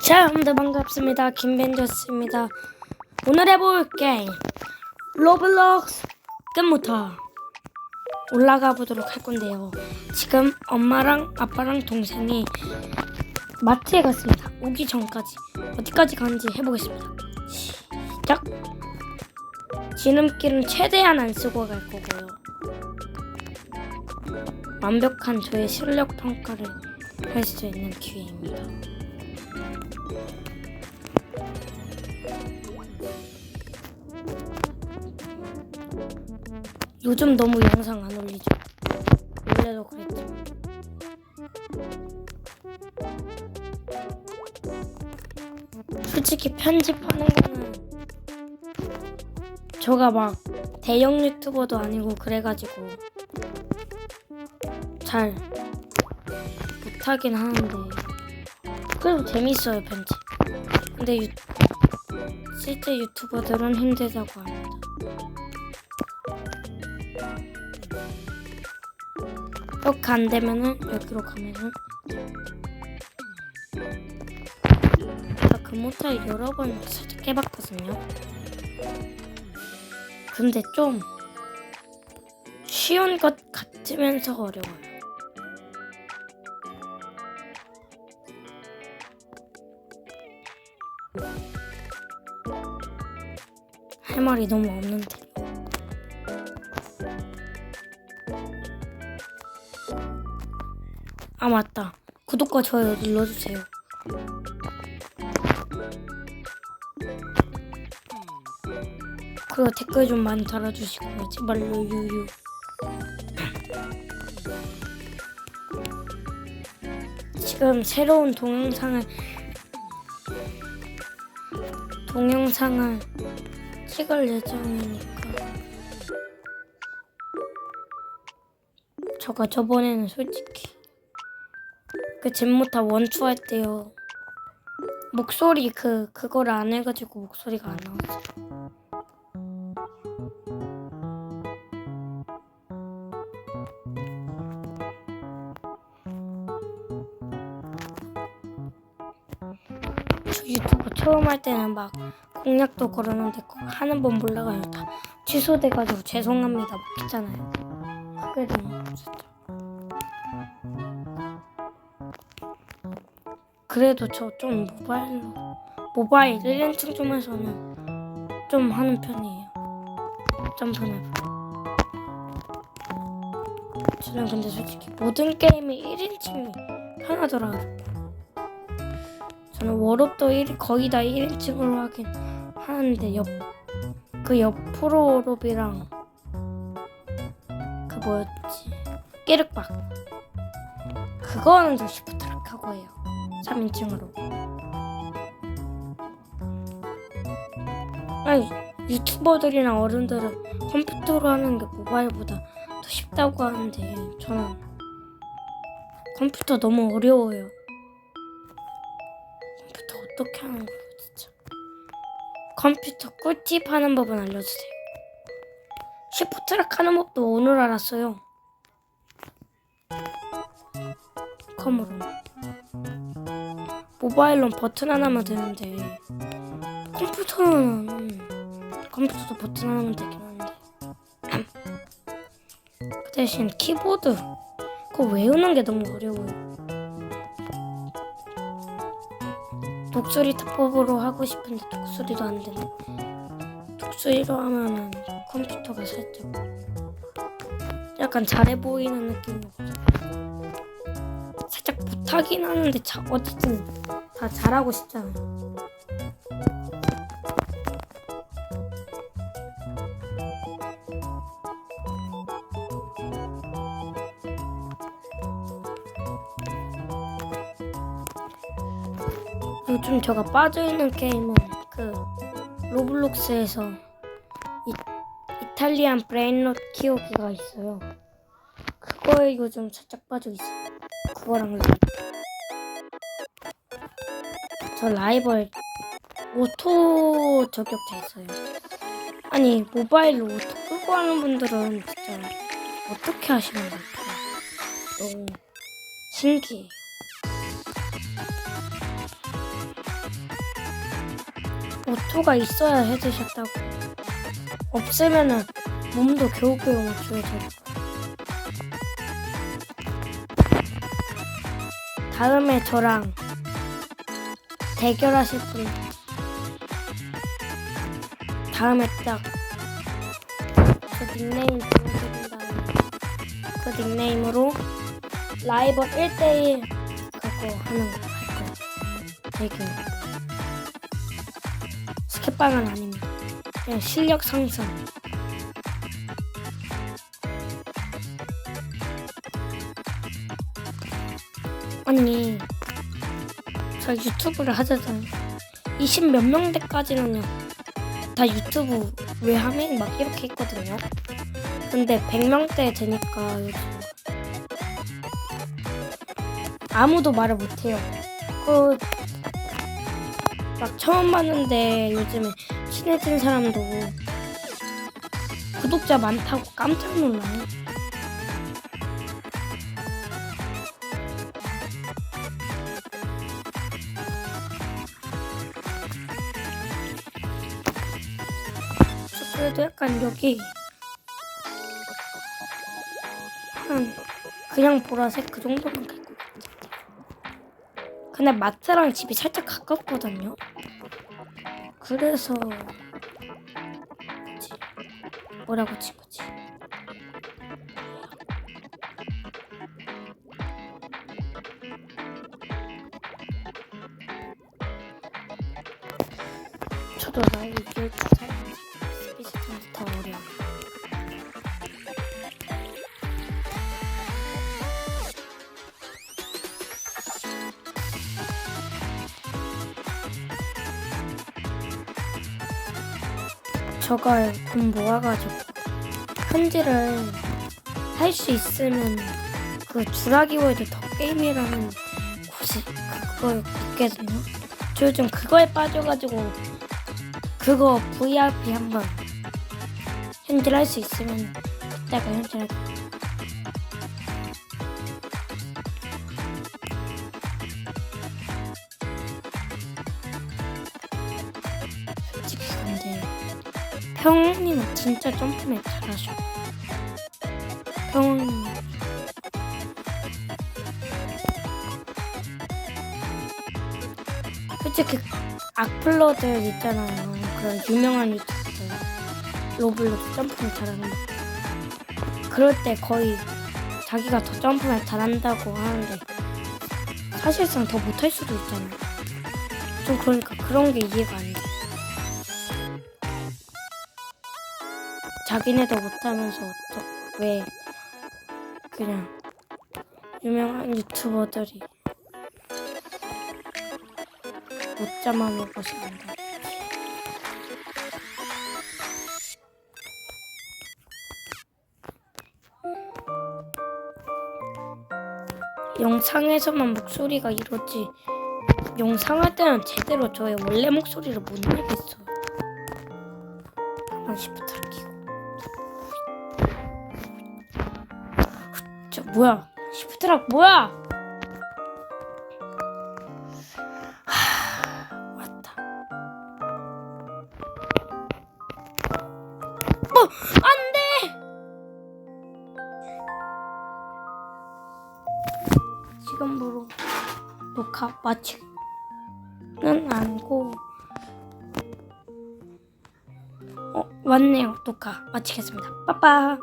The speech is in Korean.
자, 여러분들 반갑습니다. 김벤저스입니다. 오늘 해볼 게임 로블록스 끝부터 올라가 보도록 할 건데요. 지금 엄마랑 아빠랑 동생이 마트에 갔습니다. 오기 전까지 어디까지 가는지 해보겠습니다. 시작. 지름길은 최대한 안 쓰고 갈 거고요. 완벽한 저의 실력 평가를 할 수 있는 기회입니다. 요즘 너무 영상 안 올리죠. 원래도 그랬지만. 솔직히 편집하는 거는 저가 막 대형 유튜버도 아니고 그래가지고 잘 못하긴 하는데 그래도 재밌어요 편집. 근데 유, 실제 유튜버들은 힘들다고 합니다. 이렇게 안 되면은 여기로 가면은 제가 그 모타를 여러 번 살짝 해봤거든요. 근데 좀 쉬운 것 같으면서 어려워요. 할 말이 너무 없는데. 아 맞다. 구독과 좋아요 눌러주세요. 그리고 댓글 좀 많이 달아주시고요. 제발로 유유. 지금 새로운 동영상을 동영상을 찍을 예정이니까 저가 저번에는 솔직히 그 잼모타 원투 할 때요 목소리 그 그거를 안 해가지고 목소리가 안 나왔어요. 저 유튜브 처음 할 때는 막 공약도 그거 하는 법 몰라가지고 다 취소돼가지고 죄송합니다 막 했잖아요. 그게 너무 진짜. 그래도 저 좀 모바일로 모바일 1인칭 좀 해서는 좀 하는 편이에요. 점프맵. 저는 근데 솔직히 모든 게임이 1인칭이 편하더라고요. 저는 워롭도 1, 거의 다 1인칭으로 하긴 하는데 옆 그옆 프로롭이랑 그 뭐였지? 깨륵박. 그거는 저 시프트 락 하고 해요. 3인칭으로. 아니 유튜버들이나 어른들은 컴퓨터로 하는 게 모바일보다 더 쉽다고 하는데 저는 컴퓨터 너무 어려워요. 컴퓨터 어떻게 하는 진짜? 컴퓨터 꿀팁 하는 법은 알려주세요. 시프트락 하는 법도 오늘 알았어요. 컴으로. 모바일론 버튼 하나만 되는데 컴퓨터는 컴퓨터도 버튼 하나만 되긴 하는데 그 대신 키보드 그거 외우는 게 너무 어려워요. 독수리 타법으로 하고 싶은데 독수리도 안 되네. 독수리로 하면은 컴퓨터가 살짝 약간 잘해 보이는 느낌이고 살짝 못하긴 하는데 자, 어쨌든 다 잘하고 싶잖아요. 요즘 제가 빠져있는 게임은 그 로블록스에서 이, 이탈리안 브레인롯 키우기가 있어요. 그거에 요즘 살짝 빠져 있어요. 그거랑. 저 라이벌 오토 저격돼 있어요. 아니 모바일로 오토 끄고 하는 분들은 진짜 어떻게 하시는 걸까요? 너무 신기해 오토가 있어야 해드셨다고. 없으면은 몸도 겨우겨우 맞춰야 돼. 다음에 저랑 대결하실 분 다음에 딱그 닉네임 보여드린 다음에 그 닉네임으로 라이벌 1대1 그거 하는 거할 거예요. 대결. 스킵방은 아닙니다. 그냥 실력 상승. 아니, 저 유튜브를 하잖아요. 20 몇 명 대까지는요. 다 유튜브 왜 하면 막 이렇게 했거든요. 근데 100명대 되니까 아무도 말을 못해요. 그, 막 처음 봤는데 요즘에 친해진 사람도 구독자 많다고 깜짝 놀라요. 저 그래도 약간 여기 한 그냥 보라색 그 정도만 갈것 같아요. 근데 마트랑 집이 살짝 가깝거든요. 그래서? 뭐라고 친 거지? 저걸 돈 모아가지고 편지를 할 수 있으면 그 주라기 월드 더 게임이라는 곳이 그걸 있거든요. 저 요즘 그거에 빠져가지고 그거 VIP 한번 현질 할 수 있으면 그때가 현질할 거예요. 평님은 진짜 점프맨 잘하셔. 평님. 솔직히 악플러들 있잖아요. 그런 유명한 유튜버들. 로블록스 점프맨 잘하는 거. 그럴 때 거의 자기가 더 점프맨 잘한다고 하는데 사실상 더 못할 수도 있잖아요. 좀 그러니까 그런 게 이해가 안 돼. 자기네도 못하면서 왜 그냥 유명한 유튜버들이 못자만 먹어서 안다. 영상에서만 목소리가 이러지 영상할 때는 제대로 저의 원래 목소리를 못 내겠어요. 한번 시 저 뭐야? 시프트락 뭐야? 하, 왔다. 뭐 안돼! 지금으로 녹화 마치는 않고 어 왔네요. 녹화 마치겠습니다. 빠빠